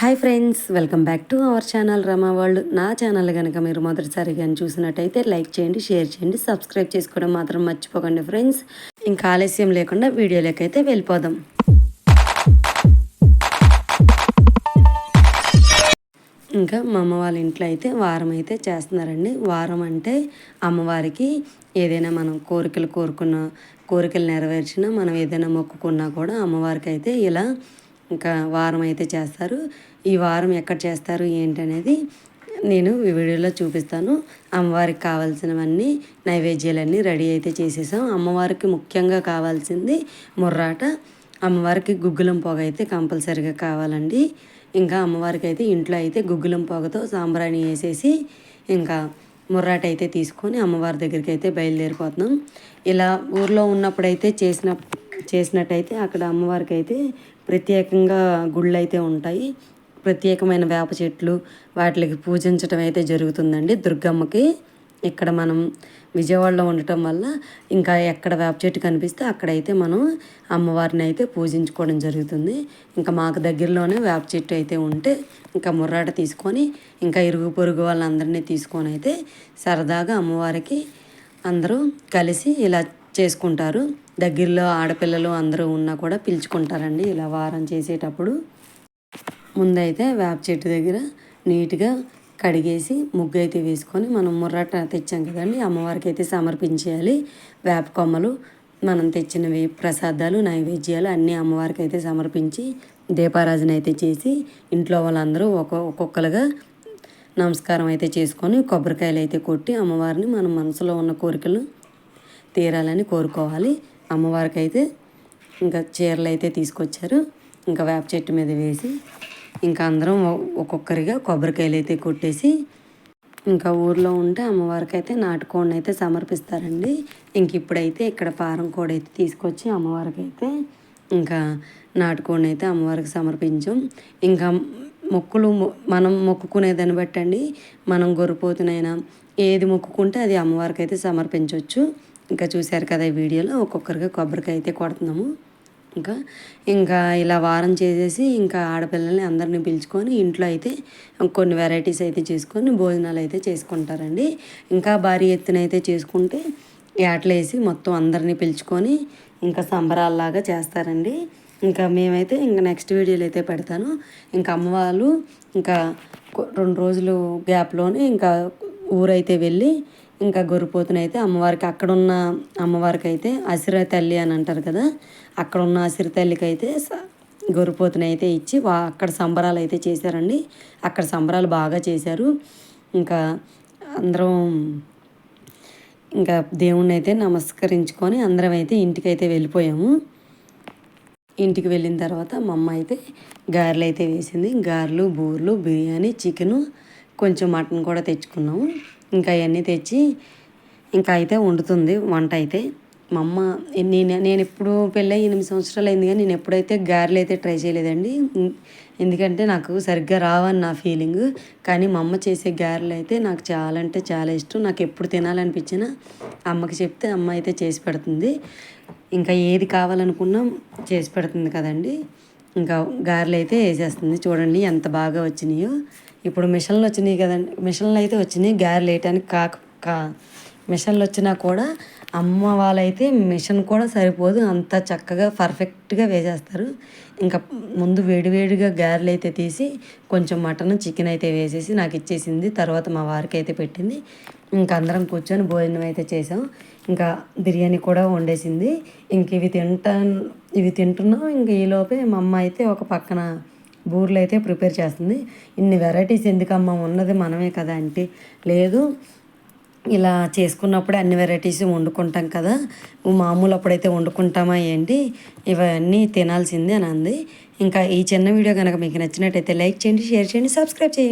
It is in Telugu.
Hi friends welcome back to our channel Rama వాళ్ళు నా ఛానల్ కనుక మీరు మొదటిసారి కానీ చూసినట్టయితే లైక్ చేయండి షేర్ చేయండి సబ్స్క్రైబ్ చేసుకోవడం మాత్రం మర్చిపోకండి ఫ్రెండ్స్. ఇంకా ఆలస్యం లేకుండా వీడియోలోకి అయితే వెళ్ళిపోదాం. ఇంకా మా అమ్మ వాళ్ళ ఇంట్లో అయితే వారం అయితే చేస్తున్నారండి. వారం అంటే అమ్మవారికి ఏదైనా మనం కోరికలు కోరుకున్న కోరికలు నెరవేర్చినా మనం ఏదైనా మొక్కుకున్నా కూడా అమ్మవారికి అయితే ఇలా ఇంకా వారం అయితే చేస్తారు. ఈ వారం ఎక్కడ చేస్తారు ఏంటనేది నేను ఈ వీడియోలో చూపిస్తాను. అమ్మవారికి కావాల్సినవన్నీ నైవేద్యాలన్నీ రెడీ అయితే చేసేసాం. అమ్మవారికి ముఖ్యంగా కావాల్సింది ముర్రాట. అమ్మవారికి గుగ్గులం పొగ అయితే కంపల్సరిగా కావాలండి. ఇంకా అమ్మవారికి అయితే ఇంట్లో అయితే గుగ్గులం పొగతో సాంబ్రాణి వేసేసి ఇంకా ముర్రాట అయితే తీసుకొని అమ్మవారి దగ్గరికి అయితే బయలుదేరిపోతున్నాం. ఇలా ఊర్లో ఉన్నప్పుడైతే చేసిన చేసినట్టయితే అక్కడ అమ్మవారికి అయితే ప్రత్యేకంగా గుళ్ళు అయితే ఉంటాయి. ప్రత్యేకమైన వేప చెట్లు వాటికి పూజించడం అయితే జరుగుతుందండి. దుర్గమ్మకి ఇక్కడ మనం విజయవాడలో ఉండటం వల్ల ఇంకా ఎక్కడ వేప చెట్టు కనిపిస్తే అక్కడైతే మనం అమ్మవారిని అయితే పూజించుకోవడం జరుగుతుంది. ఇంకా మాకు దగ్గరలోనే వేప చెట్టు అయితే ఉంటే ఇంకా ముర్రాట తీసుకొని ఇంకా ఇరుగు పొరుగు వాళ్ళందరినీ తీసుకొని అయితే సరదాగా అమ్మవారికి అందరూ కలిసి ఇలా చేసుకుంటారు. దగ్గరలో ఆడపిల్లలు అందరూ ఉన్నా కూడా పిలుచుకుంటారండి. ఇలా వారం చేసేటప్పుడు ముందైతే వేప చెట్టు దగ్గర నీట్గా కడిగేసి ముగ్గు అయితే వేసుకొని మనం ముర్రాట తెచ్చాం కదండి అమ్మవారికి అయితే సమర్పించేయాలి. వేప కొమ్మలు మనం తెచ్చినవి ప్రసాదాలు నైవేద్యాలు అన్నీ అమ్మవారికి అయితే సమర్పించి దీపారాజన అయితే చేసి ఇంట్లో వాళ్ళందరూ ఒక ఒక్కొక్కరుగా నమస్కారం అయితే చేసుకొని కొబ్బరికాయలు అయితే కొట్టి అమ్మవారిని మన మనసులో ఉన్న కోరికలు తీరాలని కోరుకోవాలి. అమ్మవారికి అయితే ఇంకా చీరలు అయితే తీసుకొచ్చారు. ఇంకా వేప చెట్టు మీద వేసి ఇంకా అందరం ఒక్కొక్కరిగా కొబ్బరికాయలు అయితే కొట్టేసి ఇంకా ఊర్లో ఉంటే అమ్మవారికి అయితే నాటుకోడిని అయితే సమర్పిస్తారండి. ఇంక ఇప్పుడైతే ఇక్కడ పారం కోడి అయితే తీసుకొచ్చి అమ్మవారికి అయితే ఇంకా నాటుకోడిని అయితే అమ్మవారికి సమర్పించాం. ఇంకా మొక్కులు మనం మొక్కుకునేదాన్ని బట్టండి. మనం గొర్రెపోతునైనా ఏది మొక్కుకుంటే అది అమ్మవారికి అయితే సమర్పించవచ్చు ఇంకా చూశారు కదా ఈ వీడియోలో ఒక్కొక్కరిగా కొబ్బరికాయ అయితే కొడుతున్నాము. ఇంకా ఇంకా ఇలా వారం చేసేసి ఇంకా ఆడపిల్లల్ని అందరినీ పిలుచుకొని ఇంట్లో అయితే కొన్ని వెరైటీస్ అయితే చేసుకొని భోజనాలు అయితే చేసుకుంటారండి. ఇంకా భారీ ఎత్తున అయితే చేసుకుంటే ఏటలేసి మొత్తం అందరినీ పిలుచుకొని ఇంకా సంబరాల్లాగా చేస్తారండి. ఇంకా మేమైతే ఇంకా నెక్స్ట్ వీడియోలు అయితే పెడతాను. ఇంకా అమ్మవాళ్ళు ఇంకా రెండు రోజులు గ్యాప్లోనే ఇంకా ఊరైతే వెళ్ళి ఇంకా గొర్రెపోతునైతే అమ్మవారికి అక్కడున్న అమ్మవారికి అయితే అసిర తల్లి అని అంటారు కదా అక్కడ ఉన్న అసిర తల్లికి అయితే గొర్రెపోతునైతే ఇచ్చి వా అక్కడ సంబరాలు అయితే చేశారండి. అక్కడ సంబరాలు బాగా చేశారు. ఇంకా అందరం ఇంకా దేవుణ్ణి అయితే నమస్కరించుకొని అందరం అయితే ఇంటికైతే వెళ్ళిపోయాము. ఇంటికి వెళ్ళిన తర్వాత మా అమ్మ అయితే గారెలు అయితే వేసింది. గారెలు బూర్లు బిర్యానీ చికెను కొంచెం మటన్ కూడా తెచ్చుకున్నాము. ఇంకా అవన్నీ తెచ్చి ఇంకా అయితే వండుతుంది వంట అయితే. మా అమ్మ నేను నేను ఎప్పుడు పెళ్ళి ఎనిమిది సంవత్సరాలు అయింది కానీ నేను ఎప్పుడైతే గారెలు అయితే ట్రై చేయలేదండి. ఎందుకంటే నాకు సరిగ్గా రావని నా ఫీలింగ్. కానీ మా అమ్మ చేసే గారెలు అయితే నాకు చాలా అంటే చాలా ఇష్టం. నాకు ఎప్పుడు తినాలనిపించినా అమ్మకి చెప్తే అమ్మ అయితే చేసి పెడుతుంది. ఇంకా ఏది కావాలనుకున్నా చేసి పెడుతుంది కదండి. ఇంకా గారెలు అయితే వేసేస్తుంది. చూడండి ఎంత బాగా వచ్చినాయో. ఇప్పుడు మిషన్లు వచ్చినాయి కదండి. మిషన్లు అయితే వచ్చినాయి. గారెలు వేయటానికి కాక కా మిషన్లు వచ్చినా కూడా అమ్మ వాళ్ళైతే మిషన్ కూడా సరిపోదు. అంత చక్కగా పర్ఫెక్ట్గా వేసేస్తారు. ఇంకా ముందు వేడివేడిగా గారెలు అయితే తీసి కొంచెం మటన్ చికెన్ అయితే వేసేసి నాకు ఇచ్చేసింది. తర్వాత మా వారికి అయితే పెట్టింది. ఇంకా అందరం కూర్చొని భోజనం అయితే చేసాం. ఇంకా బిర్యానీ కూడా వండేసింది. ఇంక ఇవి తింటా ఇవి తింటున్నాం. ఇంక ఈలోపే మా అమ్మ అయితే ఒక పక్కన బూర్లు అయితే ప్రిపేర్ చేస్తుంది. ఇన్ని వెరైటీస్ ఎందుకమ్మా? ఉన్నది మనమే కదా అంటే లేదు ఇలా చేసుకున్నప్పుడే అన్ని వెరైటీస్ వండుకుంటాం కదా. మామూలు అప్పుడైతే వండుకుంటామా ఏంటి? ఇవన్నీ తినాల్సిందే అని అంది. ఇంకా ఈ చిన్న వీడియో కనుక మీకు నచ్చినట్టయితే లైక్ చేయండి షేర్ చేయండి సబ్స్క్రైబ్ చేయండి.